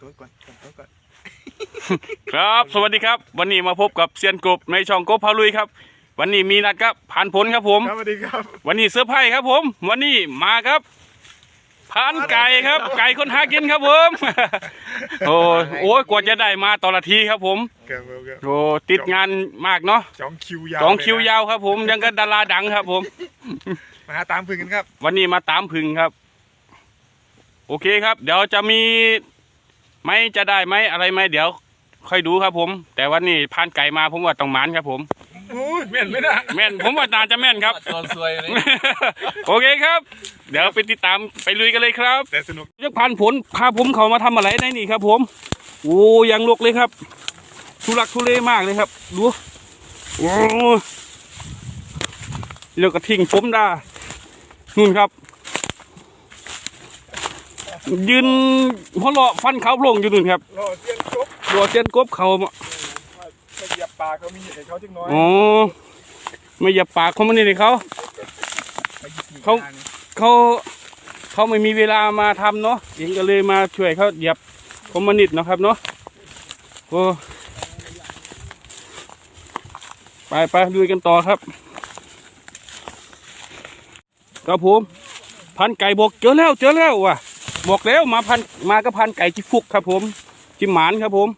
ตัวก่อนทำตัวก่อน ครับ สวัสดีครับ วันนี้มาพบกับเซียนกบในช่องกบพาลุยครับ วันนี้มีนัดครับผ่านผลครับผม ครับสวัสดีครับ วันนี้เซอร์ไพรส์ครับผม วันนี้มาครับผ่านไก่ครับ ไก่คนหากินครับผม โอ้ยโอ้ยกว่าจะได้มาต่อละทีครับผมเกิดเกิดโอ้ติดงานมากเนาะจองคิวยาวจองคิวเลนะยาวครับ ผม ยังก็ดาราดังครับ ผม มาหาตามพึ่งกันครับ วันนี้มาตามพึงครับ โอเคครับ เดี๋ยวจะมี ไหมจะได้ไหมอะไรไหมเดี๋ยวค่อยดูครับผม แต่วันนี้ผ่านไก่มาผมว่าต้องหมานครับผมโอ้ยแม่นไม่ได้แม่นผมว่าน่าจะแม่นครับ ตัวสวยเลยโอเคครับ เดี๋ยวไปติดตามไปลุยกันเลยครับแต่สนุกยักผ่านผลพาผมเขามาทำอะไรได้นี่ครับ ผม โอ้ยังลกเลยครับ ทุลักทุเลมากเลยครับ ดูโอ้เลือกกระทิ้งผมได้นู่นครับ ยืนหัวเราะฟันเขาโพลงอยู่นู่นครับรอเสียนจบดัวเจนกบเขามาไม่เหยียบปากเขามีให้เขาจังน้อยอ๋อไม่อย่าปากเขามานี่เลยเขา ไปหยิบหนีเขา ทงเขาเขาไม่มีเวลามาทำเนาะเองก็เลยมาช่วยเขาเหยียบคอมมานิดเนาะครับเนาะโอ้ไปไปดูกันต่อครับครับผมพันไก่บอกเจอแล้วเจอแล้วว่ะ บอกแล้วมาพันมาก็พันไก่จิฟุกครับผม จิหมานครับผม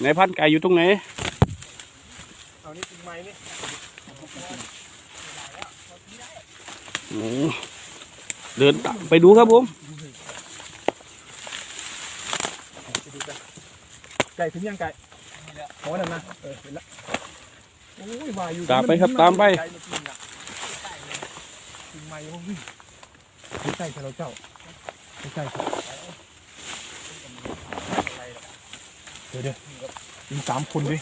ไหนพันไก่อยู่ตรงไหนเอานี่จริงไหมนี่โอ้เดินตามไปดูครับผมไปดูกันไก่ถึงยังไก่ขอหน่อยนะเออเห็นแล้วโอ้ยวาอยู่ตามไปครับตามไป ไก่มากินอะจริงไหมโอ้ยไม่ใช่ค่ะเราเจ้า ไม่ใช่ครับเดี๋ยวเดี๋ยวมีสามคนดิ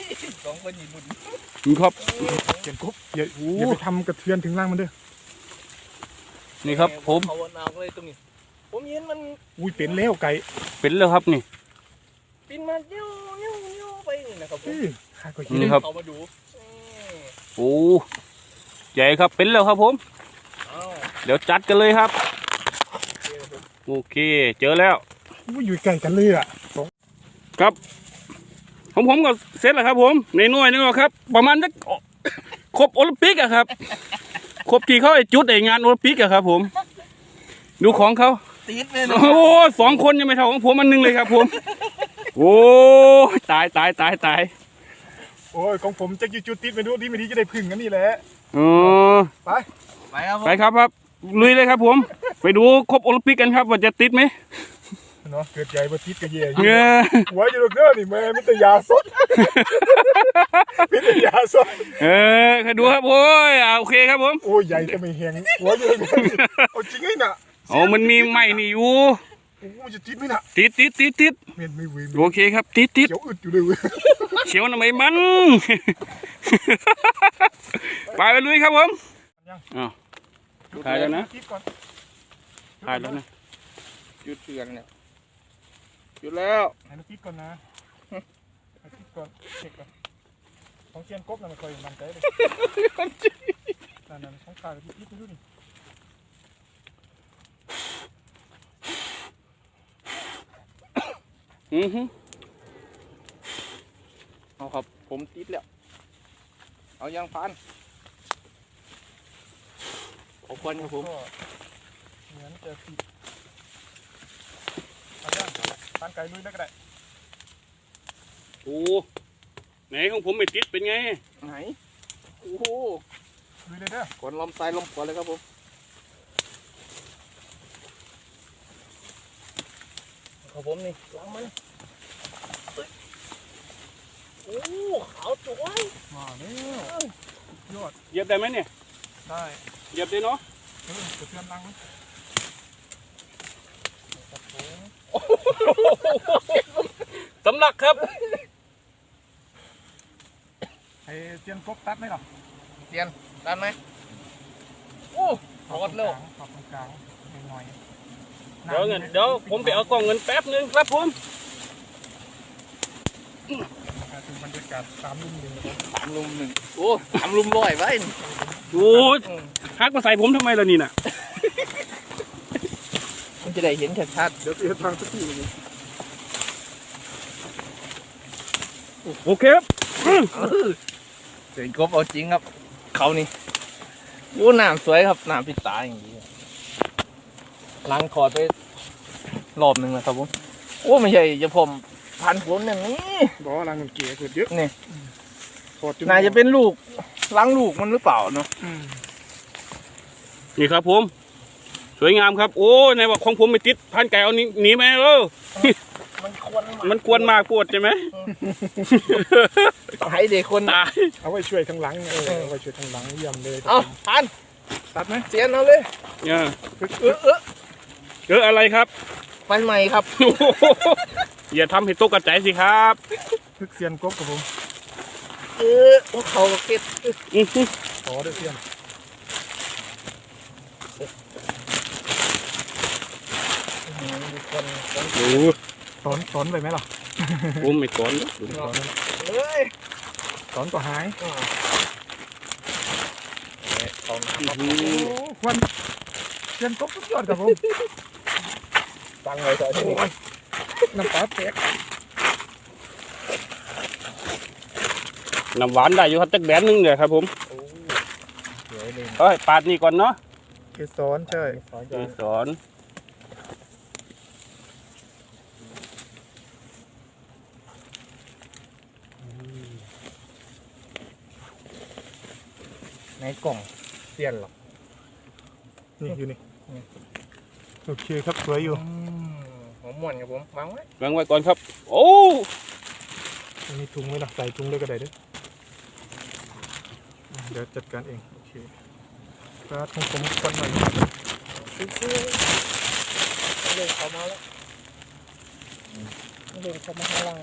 สองคนหญิงบุญนี่ครับเขียนกบอย่าอย่าไปทำกระเทือนถึงล่างมันเด้อนี่ครับ ผมเขาวนเอาเลยตรงนี้ ผมเห็นมันอุ้ยเป็นแล้วไก่เป็นแล้วครับนี่ปินมาเนี้ยวเนี้ยวเนี้ยวไปนี่นะครับผมเอ้ยข้าก็เห็นนี่ครับเขามาดูอืมโอ้ใหญ่ครับเป็นแล้วครับผมเอ้าเดี๋ยวจัดกันเลยครับ โอเค เจอแล้วอุ้ยอยู่ไก่กันเลยอะสองครับผมผมก็เสร็จแล้วครับ ผมในหน่วยนึงแล้วครับ ประมาณสักครบโอลิมปิกอะครับ ครบที่เขาไอจุดไองานโอลิมปิกอะครับ ผม ดูของเขาตีดเลยนะโอ้สองคนยังไม่เท่าของผมอันหนึงเลยครับ ผม โอ้ตายตายตายตายโอ้ยของผมจะอยู่จุดติดไม่รู้ที่ไม่ดีจะได้พึ่งกันนี่แหละอ๋อไปไปครับผมไปครับครับ ลุยเลยครับ ผม ไปดูครบโอลิมปิกกันครับ ว่าจะติดไหมเนาะเกิดใหญ่มาติดกับเย่เงอหัวอยู่ตรงเน้อนี่แม่มิตรยาสดมิตรยาสดเออใครดูครับโอ้ยอ่าโอเคครับผมโอ้ยใหญ่จะไม่แหงหัวอยู่ตรงเน้อนี่เอาจริงไอ้น่ะอ๋อมันมีไม้นี่อยู่โอ้ยจะติดไหมน่ะติดติดติดติดเมียนไม่เว้ยโอเคครับ ติดติดเขียวอึดอยู่เลยเว้ยเขียวทำไมมัน ไปไปลุยครับผมอ้าว ถ่ายแล้วนะติดก่อนถ่ายแล้วนะจุดเตือนเนี่ยจุดแล้วให้มันติดก่อนนะให้ติดก่อนเช็คก่อนของเชียนกบน่ะมันเคยมันใจเลยนั่นๆของข้าก็ติดไปดูนี่อือฮึเอาครับผมติดแล้ว เอายางพัน ขอบคุณครับผมก็เหมือนจะติดเอาย่างปานไก่ลุยแล้วก็ได้โอ้ไหนของผมไม่ติดเป็นไง ไหน โอ้โหลุยเลยเด้อก่อนลำซ้ายลำขวาเลยครับผมของผมนี่ล้างมันโอ้ขาวสวยมาแล้วยอดเหยียบได้ไหมเนี่ย ได้ เหยียบได้เนาะเออจะเตือนลังมั้ยสำลักครับไอ้เตียนกบตัดไหมหรอเตียนด้านไหมโอ้รอดแล้วขอบตรงกลางหน่อยเดี๋ยวเงินเดี๋ยวผมไปเอากล่องเงินแป๊บนึงครับผมถึงบรรยากาศตามลุ่มหนึ่งนะครับสามลุมหนึ่งโอ้สามลุมร้อยไว้ โอ้ยฮักมาใส่ผมทำไมล่ะนี่น่ะมันจะได้เห็นชัดเดี๋ยวเตียนทางสักทีนึงโอเคครับอืมเสียงกบเอาจริงครับ เขานี่วู้น้ำสวยครับน้ำปิดตาอย่างนี้ล้างคอร์ดไปรอบหนึ่งแล้วครับผมโอ้ไม่ใช่จะผมพันผลอย่างนี้บอกว่ารังมันเกลี่ยเกิดเยอะนี่ถอดจน่าจะเป็นลูก ล้างลูกมันหรือเปล่าเนาะอืมนี่ครับผม สวยงามครับ โอ้ในบอกของผมไม่ติดพันไก่เอาหนีหนีไหมเออมันควรมันกวนมากปวดใช่ไหมตายเด็กคนตายเอาไว้ช่วยข้างหลังเออเอาไว้ช่วยข้างหลังเยี่ยมเลยเอาพันตัดไหมเสียนเอาเลยเนี่ยเออเออเอออะไรครับไฟใหม่ครับโอ้โหอย่าทำให้ตกกระจายสิครับพึกเซียนกบกับผม เออพวกเขาเก็บอือหือขอด้วยเซียนคนคนโอ้สอนสอนไปไหมล่ะผมไม่สอนสอนเฮ้ยสอนก็หายเขาอื้อหืโอ้อควันเซียนกบสุดยอดครับผมตั้งไว้ตอนนี้โอ้ยน้ำตาแตก น้ำหวานได้อยู่ครับจักแบนหนึงเลยครับผมเดี๋ยวเลยเอ้ยปาดนี่ก่อนเนาะเกสรใช่ขอเกจะสอนในกล่องเสียนหรอนี่อยู่นี่โอเคครับสวยอยู่หัวม่วนครับผมวางไว้วางไว้ก่อนครับ โอ้ มีถุงไหมล่ะใส่ถุงเลยก็ได้เด้ออะ เดี๋ยวจัดการเองโอเคครับของผมควันหน่อยเล่นเขามาแล้วเล่นเขามาข้างล่าง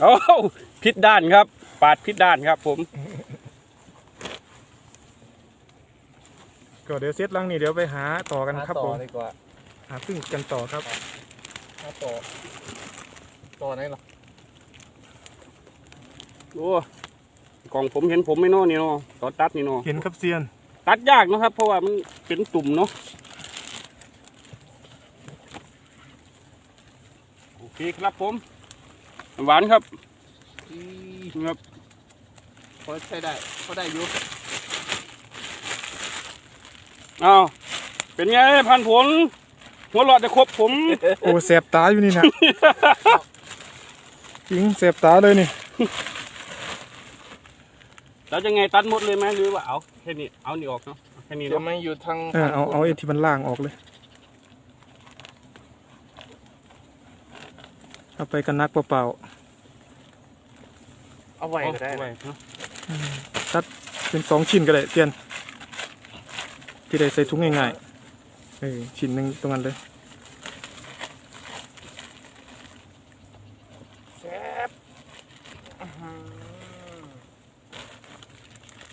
โอ้พิษด้านครับ ปาดพิษด้านครับผม ก็เดี๋ยวเซตลังนี่เดี๋ยวไปหาต่อกันครับผมดีกว่าหาพึ่งกันต่อครับหาต่อต่อไหนหรอโอ้ กล่องผมเห็นผมไม่นอนี่เนาะตอนตัดนี่เนาะเห็นครับเซียน ตัดยากเนาะครับ เพราะว่ามันเป็นตุ่มเนาะโอเคครับผม หวานครับอีครับพอใช้ได้พอได้อยู่อ้าวเป็นไงพันผลหัวหลอดจะครบผม โอ้แสบตาอยู่นี่นะ จริงแสบตาเลยนี่ แล้วจะไงตัดหมดเลยไหมหรือว่าเอาแค่นี้เอานี่ออกเนาะเอาแค่นี้เดี๋ยวเนาะมันอยู่ทางเออเอาเอาไอ้ที่มันล่างออกเลยเอาไปกันนักเปล่าเอาไว้ก็ได้เอาว้นะเนาะๆอืมตัดเป็นสองชิ้นก็ได้เซียนที่ได้ใส่ถุงง่ายๆเออชิ้นหนึ่งตรงนั้นเลย แซ่บอื้อหือ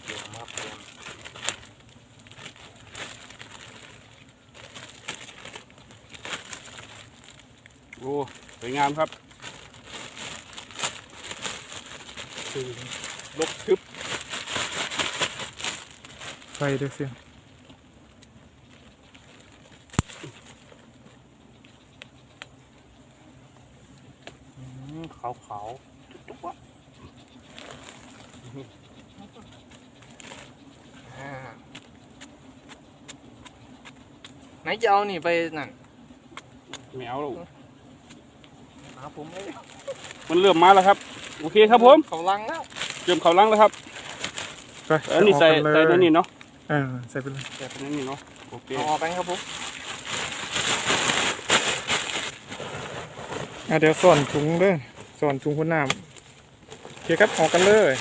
เดี๋ยวมาเปลี่ยน โอ้สวยงามครับลบทึบไปเด้อเซียนขาวขาวๆตุ๊บๆวะอ่าไหนจะเอานี่ไปนั่นไม่เอาหรอกหา ผมเลยมันเริ่มมาแล้วครับ โอเคครับผมเขาลังแล้วเริ่มเข้าลังแล้วครับไปอันนี้ใส่ออกกัใส่เลยนั่นนี่เนาะเออใส่ไปเลยใส่นั่นนี่เนาะโอเคเอาออกไปครับผมอะเดี๋ยวส่วนถุงเด้อส่วนถุงพ่นน้ำโอเคครับออกกันเลย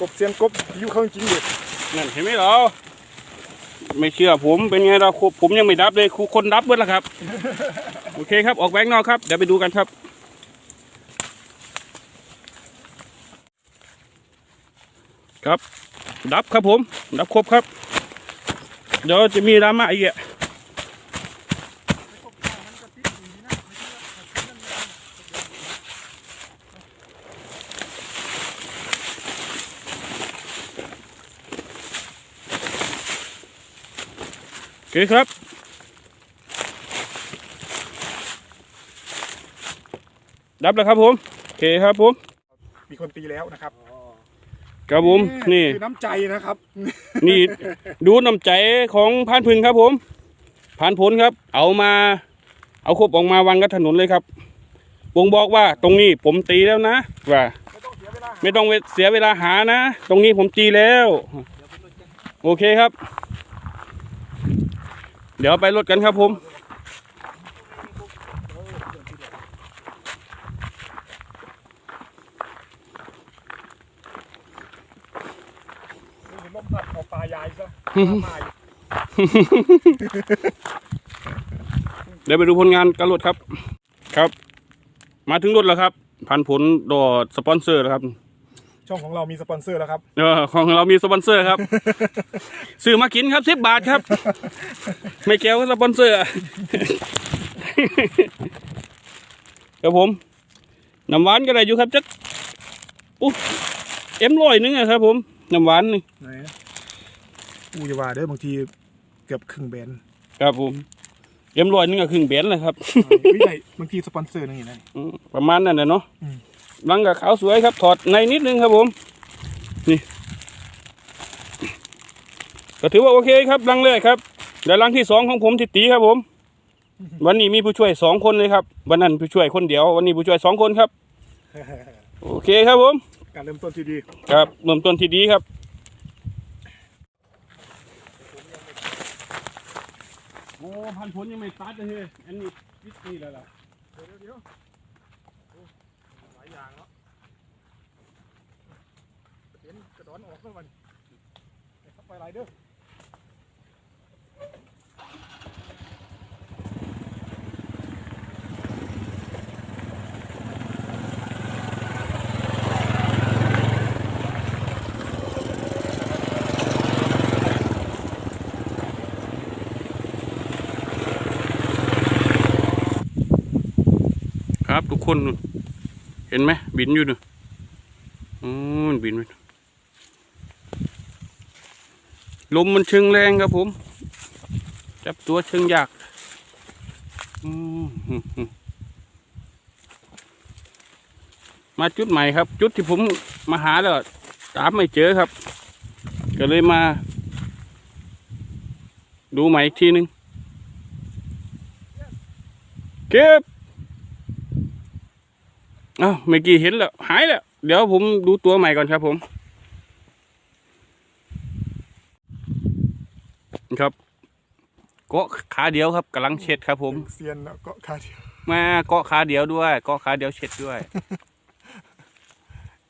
กบเซียนกบอยู่เขาจริงๆเด็ดนั่นเห็นไหมเราไม่เชื่อผมเป็นไงเราผมยังไม่ดับเลยครูคนดับเบิดแล้วครับ โอเคครับออกแบงค์นอกครับ เดี๋ยวไปดูกันครับครับ ดับครับผม ดับครบครับ เดี๋ยวจะมีดราม่าอีกอะ ครับ ดับแล้วครับผม โอเคครับผม มีคนตีแล้วนะครับครับผม นี่คือน้ำใจนะครับ นี่ดูน้ำใจของพานพึงครับผมพานผลครับ เอามา เอาครบออกมาวางกับถนนเลยครับวงบอกว่าตรงนี้ผมตีแล้วนะว่าไม่ต้องเสียเวลาไม่ต้องเสียเวลาหานะ ตรงนี้ผมตีแล้ว โอเคครับ เดี๋ยวไปรถกันครับผมเห็นลมพัดเอาปลายายซะเดี๋ยวไปดูผลงานกันรถครับ ครับ มาถึงรถแล้วครับ พันผลดอดสปอนเซอร์แล้วครับ ช่องของเรามีสปอนเซอร์แล้วครับเออของเรามีสปอนเซอร์ครับ ซื้อมากินครับสิบบาทครับ ไม่แก้วก็สปอนเซอร์ครับผมน้ำหวานก็ได้อยู่ครับจักอู้เอ็มร้อยหนึงอะครับ ผมน้ำหวานนี่ไหนอู้อย่าว่าเด้อบางทีเกือบครึ่งแบนครับผมเอ็มร้อยหนึงก็ครึ่งเบนเลยครับวิจัยบางทีสปอนเซอร์นึงอย่างนั้นอืมประมาณนั้นนะเนาะ อืมรังกับขาวสวยครับ ถอดในนิดนึงครับผม นี่ก็ถือว่าโอเคครับรังแรกครับและรังที่สองของผมที่ตีครับผม วันนี้มีผู้ช่วยสองคนเลยครับ วันนั้นผู้ช่วยคนเดียว วันนี้ผู้ช่วยสองคนครับ โอเคครับผม การเริ่มต้นที่ดี ครับเริ่มต้นที่ดีครับโอ้พันผลยังไม่ตัดเลยอันนี้วิธีแล้วล่ะเดี๋ยวเดี๋ยวหลายอย่างเนาะเห็นกระด อนออกแล้ววันเข้าไปไรเด้อครับทุกคน เห็นไหมบินอยู่นู่นอืมมันบินไปนู่น ลมมันเชิงแรงครับผม จับตัวเชิงยากมาจุดใหม่ครับ จุดที่ผมมาหาแล้วตามไม่เจอครับ ก็เลยมา ดูใหม่อีกทีหนึงเก็บอ้าวเมื่อกี้เห็นแล้ว หายแล้ว เดี๋ยวผมดูตัวใหม่ก่อนครับผม ครับ เกาะขาเดียวครับกำลังเช็ดครับ ผม เซียนแล้วก็คาเดียวมาเกาะขาเดียวด้วย เกาะขาเดียวเช็ดด้วย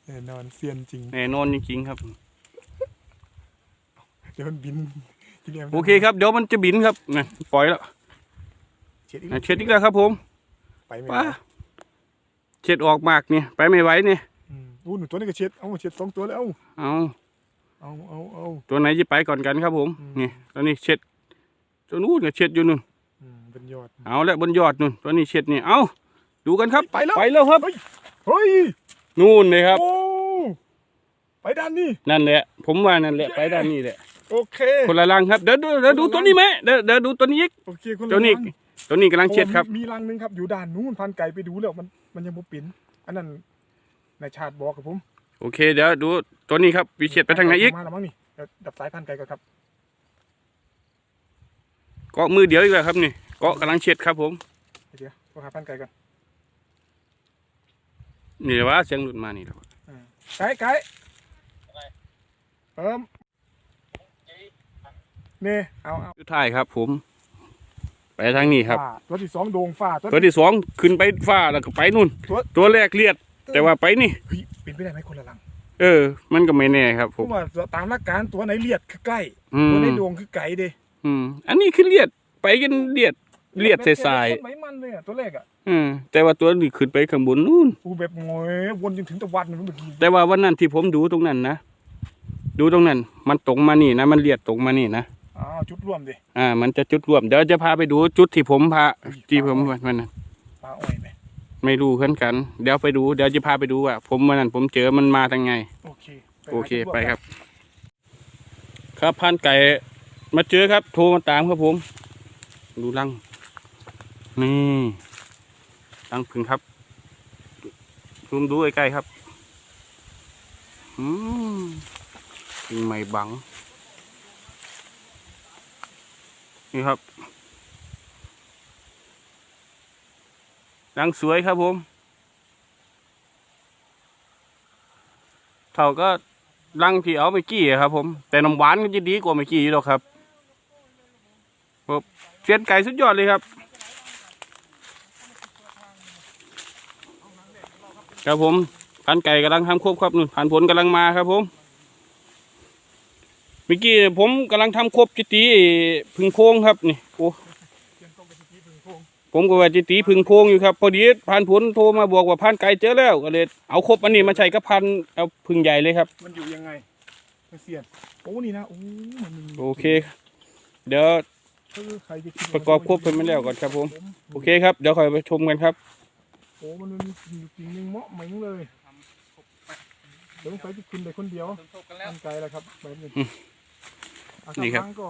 แน่นอนเซียนจริง แน่นอนจริงๆครับ เดี๋ยวมันบินทีนี้มันโอเคครับเดี๋ยวมันจะบินครับนะปล่อยแล้วเช็ดอีกนะเช็ดอีกแล้วครับ ผมไปไม่ป้าได้เช็ดออกมากเนี่ยไปไม่ไหวเนี่ยอืมอู้หนูตัวนี้ก็เช็ดเอาเช็ดสองตัวแล้วเอา เอาเอาเอา ตัวไหนจะไปก่อนกันครับผมอืม นี่ตัวนี้เช็ดตัวนู้นก็เช็ดอยู่นู่นอืมเป็นยอด เอาละบนยอดนู่นตัวนี้เช็ดนี่เอาดูกันครับไปแล้ว ไปแล้วครับเฮ้ยนู่นเลยครับ โอ้ไปด้านนี้นั่นแหละ ผมว่านั่นแหละไปด้านนี้แหละ โอเคคนละรังครับเดี๋ยวดูเดี๋ยวดูตัวนี้ไหมเดี๋ยวเดี๋ยวดูตัวนี้อีกโอเคคนละตัวนี้รังตัวนี้กำลังเช็ดครับ โอ้มีมีรังหนึงครับอยู่ด้านนู้นพันไก่ไปดูแล้วมันมันยังบ่ปิ่นอันนั้นนายชาติบอกกับผมโอเคเดี๋ยวดู ตัวนี้ครับวิเช็ดไปทางไหนอีกมาแล้วมั้งนี่เดี๋ยวดับสายพันไก่ก่อนครับเกาะมือเดียวอีกแล้วครับนี่เกาะกำลังเช็ดครับผมเดี๋ยวโทรหาพันไก่ก่อนนี่แหละว่าเสียงหลุดมานี่แหละไก่ไก่เอิ่มนี่เอาเอาสุดท้ายครับ ผม ไปทางนี้ครับฝ่าตัวที่สองโด่งฝ่าตัวตัวที่สองขึ้นไปฟ้าแล้วก็ไปนู่นตัวตัวแรกเลียด แต่ว่าไปนี่เฮ้ยเป็นไปได้ไหมคนละรัง เออ มันก็ไม่แน่ครับผผมมว่าตามหลักการตัวไหนเลียดคือใกล้อืตัวมไหนโด่งคือไก่เด้อืม อันนี้คือเลียดไปกันเลียดเลียดใสๆต้นไม้มันเลยอะตัวแรกอะอืมแต่ว่าตัวนี้ขึ้นไปข้างบนนู่น อูแบบงอยวนจนถึงตะวันมันเมื่อกี้แต่ว่าวันนั้นที่ผมดูตรงนั้นนะ ดูตรงนั้น มันตรงมานี่นะ มันเลียดตรงมานี่นะ อ้าวจุดร่วมดิอ่า มันจะจุดรวม เดี๋ยวจะพาไปดูจุดที่ผมพาที่ผมวันนั้นปลาอ้อยไหม ไม่รู้เพื่อนกัน เดี๋ยวไปดู เดี๋ยวจะพาไปดูว่าผมวันนั้นผมเจอมันมาทางไง โอเคโอเคไปครับ ครับพันไก่มาเจอครับ โทรมาตามครับผม ดูรัง นี่รังผึ่งครับซูมดูใกล้ๆครับ อืมผึ่งใหม่บัง นี่ครับ รังสวยครับผม เท่าก็รังที่เอาไปกี้ครับ ผม แต่น้ำหวานก็จะดีกว่าไม่กี้อยู่หรอกครับครับเสียนไก่สุดยอดเลยครับ ครับผมพันไก่กำลังทำควบครับนู่นผ่านผลกำลังมาครับผมเมื่อกี้ผมกำลังทำควบจิตีพึ่งโพงครับนี่โอ้ ผมก็ว่าจิตีพึ่งโพงอยู่ครับ พอดีผ่านผลโทรมาบอกว่าพันไก่เจอแล้วก็เลยเอาครบอันนี้มาใช้กับพันเอาพึ่งใหญ่เลยครับ มันอยู่ยังไงมันเสียนโอ้นี่นะโอ้มันมีโอเค เดี๋ยวเออใครจะคิดประกอบควบเพิ่มไม่แล้วก่อนครับผม โอเคครับ เดี๋ยวคอยไปชมกันครับ โอ้มันมีจริงๆนึงเหมาะเหม็งเลยเดี๋ยวใครจะกินไปคนเดียวทบกันแล้วตั้งใจแล้วครับแบบนี้อืมอะนี่ครับงก็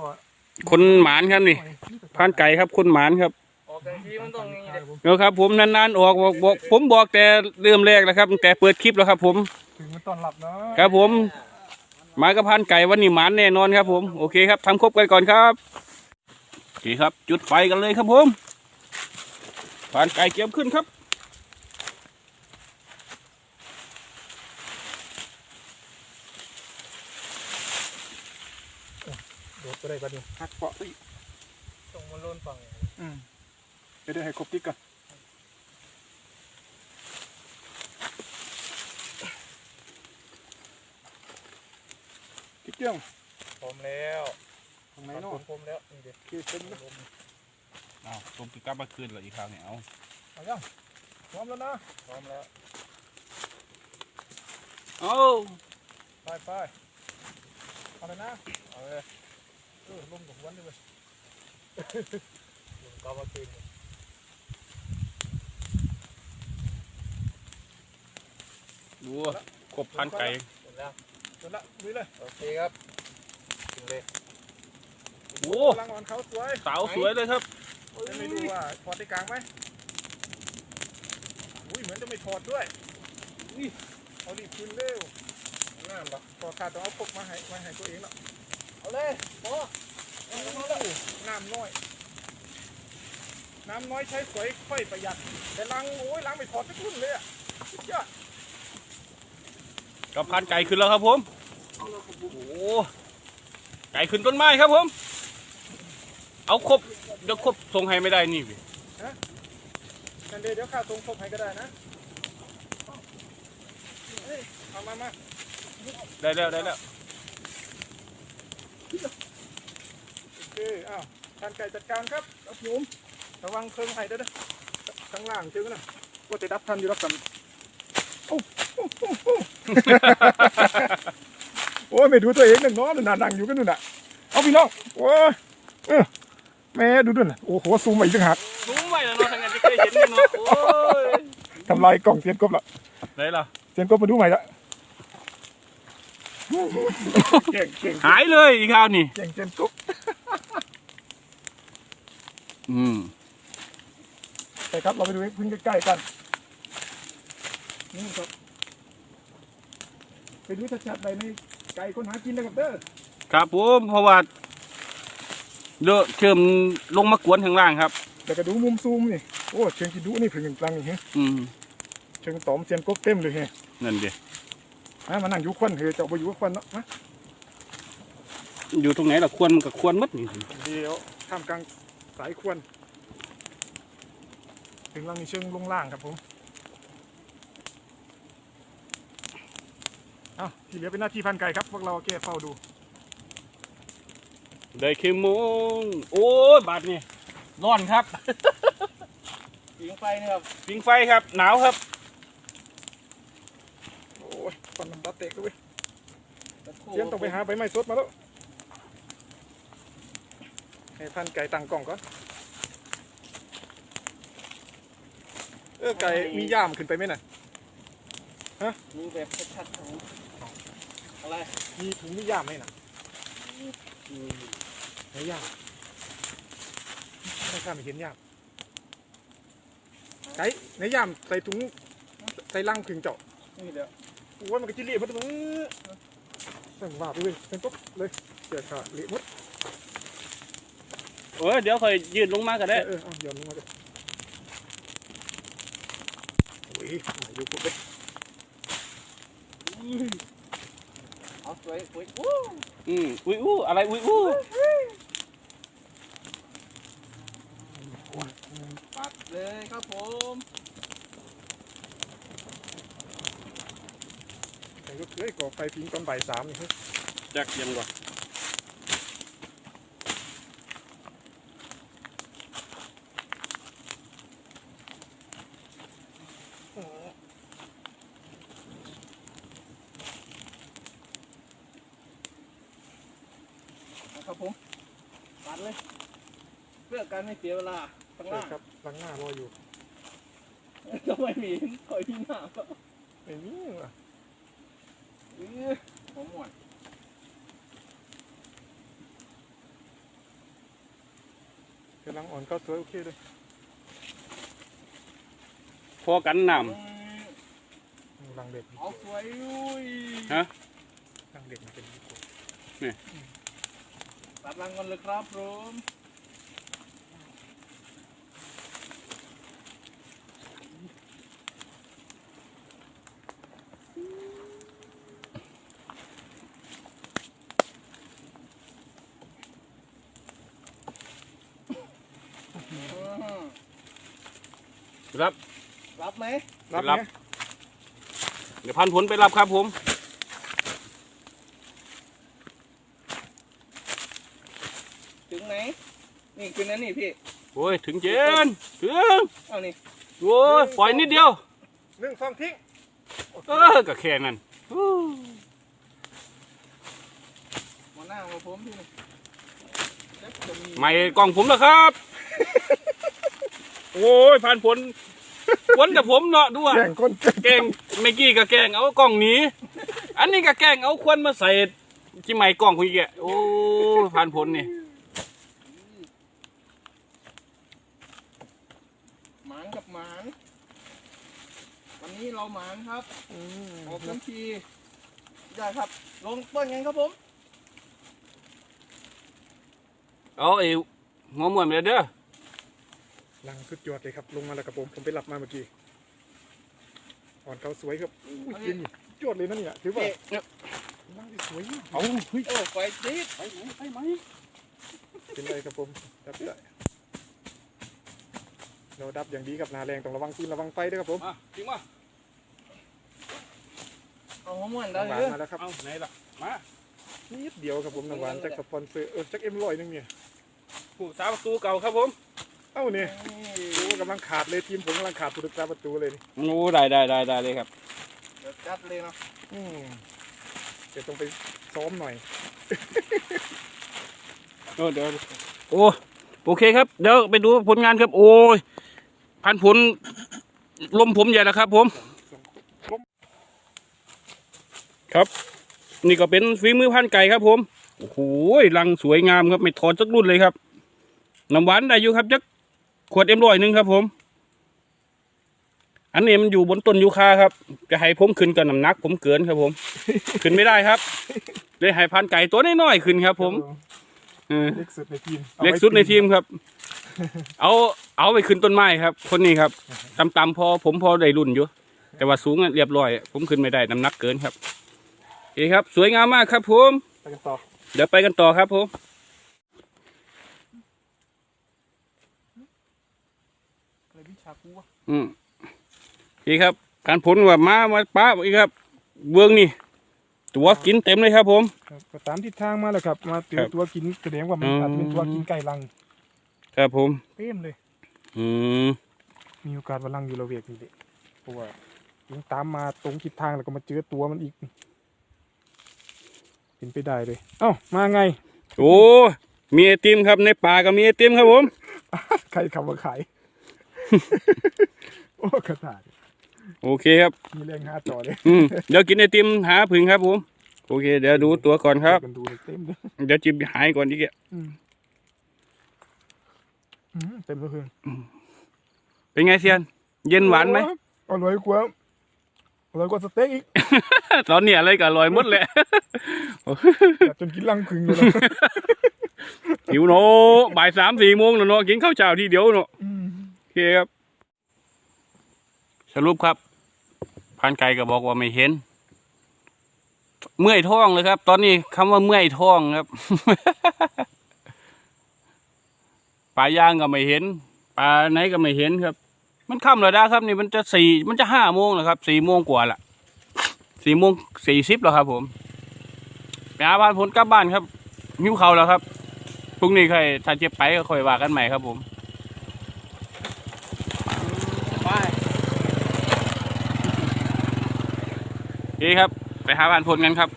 คนหมานครับนี่ พันไก่ครับ คนหมานครับ ออกกันทีมันต้องอย่างนี้เลยเดี๋ยวครับผมนานๆออกบอกบอกผมบอกแต่เริ่มแรกแล้วครับตั้งแต่เปิดคลิปแล้วครับ ผมถึงมันตอนหลับเนาะครับผมมากับพันไก่วันนี้หมานแน่นอนครับ ผมโอเคครับทำครบกันก่อนครับโอเคครับ จุดไฟกันเลยครับผมพันไก่เก็บขึ้นครับโดดก็ได้ปะเนี่ยหักเปาะอีกต้องมาล้นฝั่งอืม เดี๋ยวเดี๋ยวให้ครบกิ๊กก่อนกิ๊กเกี้ยงพร้อมแล้วตรงไหนเนาะพร้อมแล้วนี่เด็ดโอเคเต็มเลยอ้าวผมกลับมาคืนแล้วอีกครั้งเนี่ยเอาเอายังพร้อมแล้วนะพร้อมแล้วเอาไปไปเอาเลยนะเอาเลยเออลงกับวันเลยลุงก็มาคืน ดูครบพันไก่หมดแล้วจนละลุยเลยโอเคครับถึงเลยโอ้กำลังอ่อนเขาสวยสาวสวยเลยครับจะไม่ดูว่าถอดได้กลางไหมอุ้ยเหมือนจะไม่ถอดด้วยอุ้ยเอารีบคืนเร็วน้ำปะพอขาดต้องเอาพกมาให้มาให้ตัวเองแล้วเอาเลยโอ้โอ้โหน้ำน้อยน้ำน้อยใช้สวยค่อยประหยัดแต่ล้างโอ้ยล้างไม่ถอดสักรุ่นเลยอะสุดยอด กับพันไก่ขึ้นแล้วครับผม โอ้ไก่ขึ้นต้นไม้ครับผม เอาครบเดี๋ยวครบส่งให้ไม่ได้นี่พี่นันเดยวเดี๋ยวข้าตรงพกให้ก็ได้นะเฮ้ยเอามามาได้แล้วได้แล้วโอเคอ้าวทานไก่จัดการครับครับผมระวังเครื่องไห้ด้วยนะข้างล่างเจอกันนะว่าจะดับทันอยู่รับกัน โอ้โอ้โอ้โอ้โอ้ยไม่ดูตัวเองหนึ่งเนาะนั่นน่ะนั่งอยู่กันนู่นน่ะ เอาพี่น้องโอ้ยเออแม่ดูด้วยน่ะโอ้โหซูมมาอีกต่างหากสูงไว้แล้วเนาะทางนั้นจะเคยเห็นเนาะโอ้ยทำลายกล่องเซียนกบละได้ละเซียนกบมาดูใหม่ละเก่งเก่งหายเลยอีกคราวนี่เก่งเซียนกบอืมไปครับเราไปดูพึ่งใกล้ๆกัน นี่ครับไปดูชัดๆไปในไก่คนหากินนะครับเด้อครับผมเพราะว่าเดอะเชิมลงมากวนข้างล่างครับ แต่ก็ดูมุมซูมนี่โอ้เชิงกินดูนี่พึ่งกลางนี่ฮะอืมเชิงตอมเซียนกบเต็มเลยฮะนั่นเดีฮะมานั่งอยู่ควันเฮอจะเอาไปอยู่กับควันเนาะฮะอยู่ตรงไหนล่ะควรมันก็ควรหมัดนี่เดี๋ยวท่ามกลางสายควันถึงลังนี้เชิงลงล่างครับผม เอาที่เหลือเป็นหน้าที่พันไก่ครับ พวกเราแก้เฝ้าดู ได้เคมงโอ้ยบาดนี่ร้อนครับยิงไฟนี่ครับปิงไฟครับ หนาวครับ โอ้ยควันมันตาเตะด้วยเซียนต้องไปหาใบไม้สดมาแล้ว ให้พันไก่ตั้งกล่องก่อน เออไก่มีย่ามขึ้นไปไหมน่ะดูแบบชัดๆข องอะไรมีถุงมีย่ามไหมน่ะไหนย่ามไม่ข้ามไม่เห็นยามไก่ในยามใส่ถุงใส่ลังผึ่งเจาะนี่เดี๋ยวโอ้ยมันก็จิเละหมดเลยสั่งว่าไปเลยเป็นปุ๊บเลยเสียขาดเละหมดเออเดี๋ยวค่อยยืดลงมาก็ได้เออเอาย้อนลงมาเลยโอ้ยมาอยู่ปุ๊บเลย เอาส วยสวยอู้อืมอุ้ยอู้อะไรอุ้ยอู้ปัดเลยครับผมใส่รถเอ้ยก่อไฟพิงตอนบ่ายสามนี่เฮ้ยจักเยังก่อน ครับผมปัดเลยเพื่อการไม่เสียเวลาข้างใช่ล่างครับหลังหน้ารออยู่ทำไมมีถอยที่หน้าก็ไม่มีว่ะอื้อผมหมดกำลังอ่อนก็สวยโอเคเลยพอกันน้รังเด็กเอาสวยอุ้ยฮะรังเด็กมันเป็นอย่างนี้ ตัดรังกันเลยครับผมำรับ รับไหมรับรับไหม เดี๋ยวพันผลไปรับครับผม ถึงไหน นี่คือนั้นนี่พี่โอ้ยถึงเจนถึงเอานี่โอ้ยปล่อยนิดเดียวหนึ่งสองทิ้งเออก็แค่นั้นฮู้หัวหน้าของผมพี่นี่เล็กจะมีไม่กล่องผมเหรอครับ โอ้ยพันผลผลแต่ผมเนาะด้วยแข่งก้นแกล้งเมื่อกี้ก็แกล้งเอากล้องหนีอันนี้ก็แกล้งเอาควันมาใส่ที่ไม่กล้องคุยแกโอ้ยพันผลนี่ หมานกับหมาน วันนี้เรา หมานครับอืมออกน้ำทีได้ครับ ลงต้นกันครับผมเอาไอ้หัวม้วนไปเลยเด้อรังสุดยอดเลยครับ ลงมาแล้วครับผม ผมไปรับมาเมื่อกี้ อ่อนเขาสวยครับอุ้ยจริงยอดเลยนะเนี่ยถือว่าเอ๊ะรังที่สวยเอาเฮ้ยโอ้ไฟติดไปไหมไปไหมเป็นไรครับผมดับได้เราดับอย่างดีกับนาแรงต้องระวังปืนระวังไฟด้วยครับผมมาจริงป่ะ เอาหัวม้วนได้น้ำหวานเลยมาแล้วครับเอาไหนล่ะมานิดเดียวครับผมน้ำหวานจากสปอนเซอร์เออจากเอ็มร้อยนึงเนี่ยผู้สาประตูเก่าครับผมเอ้าเนี่ยโอ้กำลังขาดเลยทีมผมกำลังขาดผู้รักษาประตูเลยนี่โอ้ได้ได้ได้ได้เลยครับเดี๋ยวจัดเลยเนาะอืมเดี๋ยวต้องไปซ้อมหน่อย โอ้เดี๋ยวโอ้โอเคครับเดี๋ยวไปดูผลงานครับ โอ้ยพันผลลมผมใหญ่แล้วครับ ผม ครับ นี่ก็เป็นฝีมือพันไก่ครับ ผมโอ้โหรังสวยงามครับ ไม่ถอดสักรุ่นเลยครับน้ำหวานได้อยู่ครับจักขวดเอ็มร้อยหนึ่งครับ ผม อันนี้มันอยู่บนต้นยูคาครับ จะให้ผมขึ้นกับน้ำหนัก ผมเกินครับ ผม ขึ้นไม่ได้ครับเลยให้พันไก่ตัวน้อยๆขึ้นครับ ผมเออเล็กสุดในทีมเล็กสุดในทีมครับ เอาเอาไปขึ้นต้นไม้ครับ คนนี้ครับต่ำๆพอผมพอได้รุ่นอยู่ แต่ว่าสูงอะเรียบร้อย ผมขึ้นไม่ได้น้ำหนักเกินครับโอ เคครับ สวยงามมากครับผมไปกันต่อ เดี๋ยวไปกันต่อครับผมอะไรวิชากูวะอืมโอเคครับ การผลว่ามามาป้าอีกครับ เบื้องนี่ตัวกินเต็มเลยครับ ผมครับก็ตามทิศทางมาแล้วครับ มาเจครัอบตัวกินแสดงว่ามันอืมอาจจะเป็นตัวกินไก่ลัง ครับผมเต็มเลย อืมมีโอกาสว่าลังอยู่ระเวียกนี่เด็เพราะว่ายิงตามมาตรงทิศทางแล้วก็มาเจอตัวมันอีก เป็นไปได้เลย เอ้ามาไง โอ้มีไอติมครับในป่าก็มีไอติมครับผมใครขับมาขายโอ้กระถาดโอเคครับ มีแรงหาจอเลยอืมเดี๋ยวกินไอติมหาผึ่งครับผมโอเค เดี๋ยวดูตัวก่อนครับกันดูเลยเต็มเลยเดี๋ยวจิบหายก่อนอีกอะอืมอือืมเต็มเลยเป็นไงเซียน เย็นหวานไหมอร่อยกว่า อร่อยกว่าสเต็กอีก ตอนนี้อะไรก็อร่อยหมดแหละอยากจนกินลังพึงเลยนะหิวเนาะบ่ายสามสี่โมงแล้วเนาะกินข้าวเช้าทีเดียวเนาะอืมโอเคครับ สรุปครับพรานไก่ก็บอกว่าไม่เห็น เมื่อยท้องเลยครับ ตอนนี้คำว่าเมื่อยท้องครับ ปลาย่างก็ไม่เห็นปลาไหนก็ไม่เห็นครับ มันค่ำแล้วนะครับ นี่มันจะสี่มันจะห้าโมงแล้วครับสี่โมงกว่าละสี่โมงสี่สิบแล้วครับ ผมไปหาบ้านผลกลับบ้านครับหิวเขาแล้วครับพรุ่งนี้ใครถ้าเจ็บไปก็ค่อยว่ากันใหม่ครับผมไปโอเครับ ไปหาบ้านพลกันครับ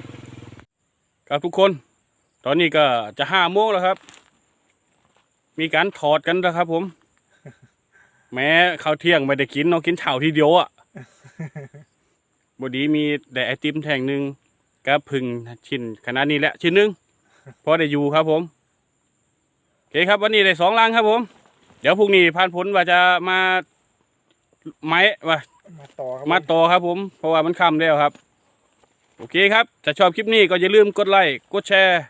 ครับทุกคน ตอนนี้ก็จะห้าโมงแล้วครับ มีการถอดกันแล้วครับ ผม แม้ข้าวเที่ยงไม่ได้กินเนาะกินเช้าทีเดียวอะ่ะบดีมีแต่ไอติมแท่งหนึ่งก็พึ่งชิ้นขนาดนี้แหละชิ้นหนึ่งพอได้อยู่ครับผมโอเคครับ วันนี้ได้สองลังครับผม เดี๋ยวพรุ่งนี้พานผลว่าจะมาไม้ว่ามาต่อครับมาต่อครับผม เพราะว่ามันค่ำแล้วครับ โอเคครับถ้าชอบคลิปนี้ก็อย่าลืมกดไลค์กดแชร์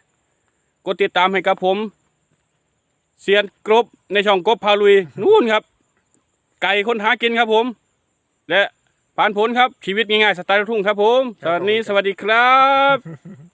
กดติดตามให้กับผม เซียนกรบในช่องกบพาลุยนู่นครับ ไก่คนหากินครับผม และผ่านผลครับชีวิตง่ายๆสไตล์ลูกทุ่งครับผมสวัสดีสวัสดีครับ